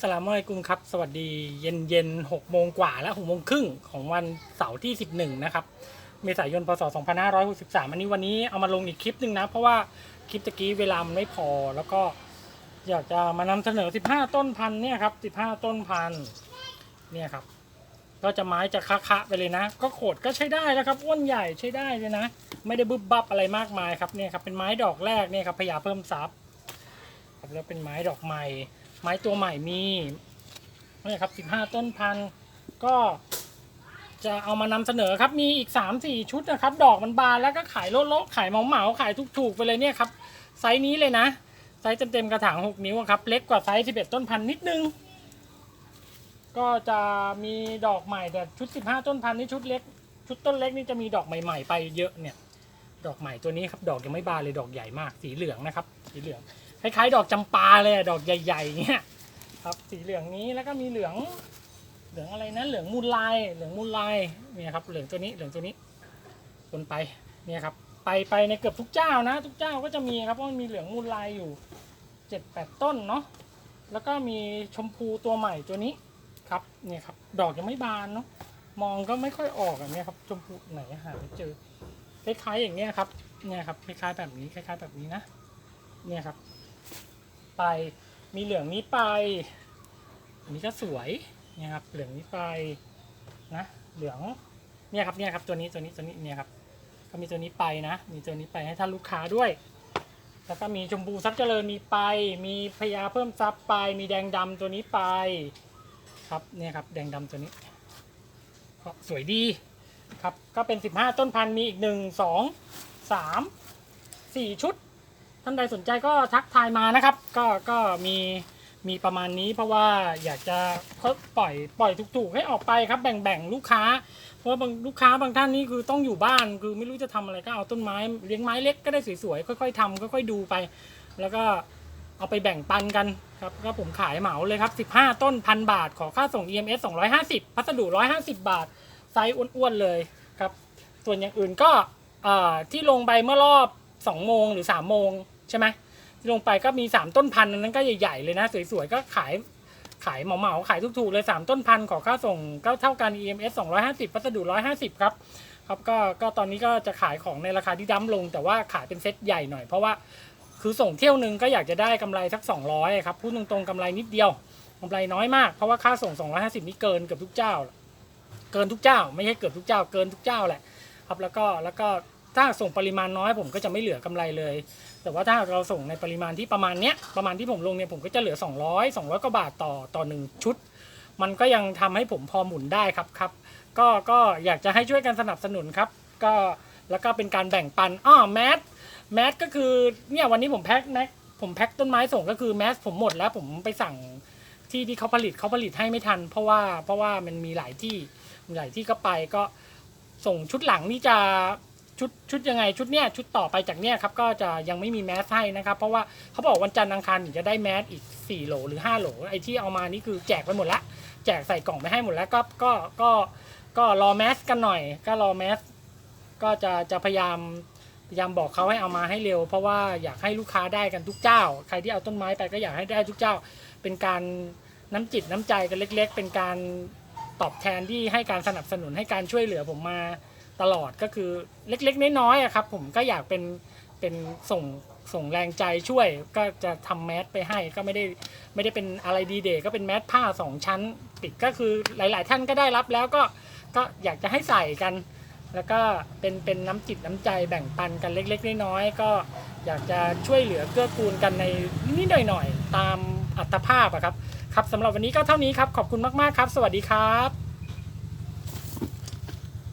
สลามอยกุมครับ สวัสดีเย็นเย็นหกโมงกว่าและหกโมงครึ่งของวันเสาร์ที่11นะครับ เมษายนพศ2563อันนี้วันนี้เอามาลงอีกคลิปหนึ่งนะ เพราะว่าคลิปตะกี้เวลามันไม่พอ แล้วก็อยากจะมานำเสนอ15ต้นพันเนี่ยครับ15ต้นพันเนี่ยครับ ก็จะไม้จะคะๆไปเลยนะ ก็โขดก็ใช้ได้แล้วครับอ้วนใหญ่ใช้ได้เลยนะ ไม่ได้บึบบับอะไรมากมายครับเนี่ยครับเป็นไม้ดอกแรกเนี่ยครับพญาเพิ่มทรัพย์ครับแล้วเป็นไม้ดอกใหม่ ไม้ตัวใหม่มีนี่ครับ 15 ต้นพันธุ์ก็จะเอามานำเสนอครับ มีอีก 3-4 ชุดนะครับ ดอกมันบานแล้วก็ขายโลดๆขายเหมาๆขายถูกๆไปเลยเนี่ยครับ ไซส์นี้เลยนะ ไซส์เต็มๆกระถาง 6 นิ้วครับ เล็กกว่าไซส์ 11 ต้นพันนิดนึง ก็จะมีดอกใหม่แต่ชุด 15 ต้นพันนี่ชุดเล็ก ชุดต้นเล็กนี่จะมีดอกใหม่ๆ ไปเยอะเนี่ย ดอกใหม่ตัวนี้ครับ ดอกยังไม่บานเลย ดอกใหญ่มาก สีเหลืองนะครับ สีเหลือง คล้ายๆ ดอกจำปาเลยอะดอกใหญ่ๆเนี่ยครับสีเหลืองนี้แล้วก็มีเหลืองเหลืองอะไรนะเหลืองมูลลายเหลืองมูลลายเนี่ยครับเหลืองตัวนี้เหลืองตัวนี้คนไปเนี่ยครับไปไปในเกือบทุกเจ้านะ ทุกเจ้าก็จะมีครับเพราะมันมีเหลืองมูลลายอยู่เจ็ดแปดต้นเนาะแล้วก็มีชมพูตัวใหม่ตัวนี้ครับเนี่ยครับดอกยังไม่บานเนาะมองก็ไม่ค่อยออกอะเนี่ยครับชมพูไหนหาไม่เจอคล้ายๆอย่างเงี้ยครับเนี่ยครับคล้ายๆแบบนี้คล้าย ๆแบบนี้นะเนี่ยครับ ไป มีเหลืองนี้ไป อันนี้ก็สวยเนี่ยครับ เหลืองนี้ไปนะ เหลืองเนี่ยครับเนี่ยครับตัวนี้ตัวนี้ตัวนี้เนี่ยครับ ก็มีตัวนี้ไปนะ มีตัวนี้ไปให้ท่านลูกค้าด้วย แล้วก็มีชมพูซับเจริญมีไป มีพญาเพิ่มซับไป มีแดงดำตัวนี้ไป ครับเนี่ยครับแดงดำตัวนี้ก็สวยดีครับ ก็เป็น 15 ต้นพันธุ์มีอีกหนึ่งสองสามสี่ชุด ท่านใดสนใจก็ทักทายมานะครับ ก็ก็มีมีประมาณนี้เพราะว่าอยากจะปล่อยปล่อยถูกๆให้ออกไปครับแบ่งๆลูกค้า เพราะว่าบางลูกค้าบางท่านนี่คือต้องอยู่บ้าน คือไม่รู้จะทำอะไรก็เอาต้นไม้เลี้ยงไม้เล็กก็ได้สวยๆค่อยๆทำค่อยๆดูไป แล้วก็เอาไปแบ่งปันกันครับก็ผมขายเหมาเลยครับ 15 ต้นพันบาท ขอค่าส่ง EMS 250 พัสดุ 150 บาท ไซส์อ้วนๆเลยครับ ส่วนอย่างอื่นก็ที่ลงไปเมื่อรอบ 2 โมงหรือ 3 โมง ใช่ไหมลงไปก็มี 3 ต้นพันอันนั้นก็ใหญ่ๆเลยนะ สวยๆ ก็ขายขายเหมาๆขายถูกๆเลย 3 ต้นพันขอค่าส่งก็เท่ากัน EMS 250พัสดุ 150 ครับครับก็ก็ตอนนี้ก็จะขายของในราคาที่ดั้มลง แต่ว่าขายเป็นเซตใหญ่หน่อยเพราะว่าคือส่งเที่ยวหนึ่งก็อยากจะได้กำไรสัก 200ครับพูดตรงๆกำไรนิดเดียวกำไรน้อยมากเพราะว่าค่าส่ง 250 นี่เกินเกือบทุกเจ้า เกินทุกเจ้า ไม่ใช่เกือบทุกเจ้า เกินทุกเจ้าแหละครับแล้วก็แล้วก็ ถ้าส่งปริมาณน้อยผมก็จะไม่เหลือกำไรเลย แต่ว่าถ้าเราส่งในปริมาณที่ประมาณเนี้ยประมาณที่ผมลงเนี่ยผมก็จะเหลือ 200 200กว่าบาทต่อต่อหนึ่งชุด มันก็ยังทำให้ผมพอหมุนได้ครับครับก็ก็อยากจะให้ช่วยกันสนับสนุนครับ ก็แล้วก็เป็นการแบ่งปันอ้อแมสแมสก็คือเนี่ยวันนี้ผมแพ็คแม็กผมแพ็คต้นไม้ส่งก็คือแมสผมหมดแล้วผมไปสั่งที่ที่เขาผลิตเขาผลิตให้ไม่ทัน เพราะว่าเพราะว่ามันมีหลายที่หลายที่ก็ไปก็ส่งชุดหลังนี่จะ ชุดชุดยังไงชุดเนี้ยชุดต่อไปจากเนี้ยครับก็จะยังไม่มีแมสให้นะครับเพราะว่าเขาบอกวันจันทร์อังคารถึงจะได้แมสอีก 4 โหลหรือ 5 โหลไอ้ที่เอามานี่คือแจกไปหมดละแจกใส่กล่องไปให้หมดแล้วก็ก็ก็ก็รอแมสกันหน่อย ก็รอแมสก็จะจะพยายามพยายามบอกเขาให้เอามาให้เร็ว เพราะว่าอยากให้ลูกค้าได้กันทุกเจ้า ใครที่เอาต้นไม้ไปก็อยากให้ได้ทุกเจ้า เป็นการน้ำจิตน้ำใจกันเล็ก ๆ เป็นการตอบแทนที่ให้การสนับสนุนให้การช่วยเหลือผมมา ตลอดก็คือเล็กๆ น้อยๆครับผมก็อยากเป็นเป็นส่งส่งแรงใจช่วยก็จะทำแมสไปให้ก็ไม่ได้ไม่ได้เป็นอะไรดีเดย์ก็เป็นแมสผ้าสองชั้นปิดก็คือหลาย ๆ ท่านก็ได้รับแล้วก็ก็อยากจะให้ใส่กัน แล้วก็เป็นเป็นน้ำจิตน้ำใจแบ่งปันกันเล็ก ๆ น้อยๆก็อยากจะช่วยเหลือเกื้อกูลกันในนิดหน่อยๆตามอัตภาพอะครับครับสำหรับวันนี้ก็เท่านี้ครับขอบคุณมากๆครับ สวัสดีครับ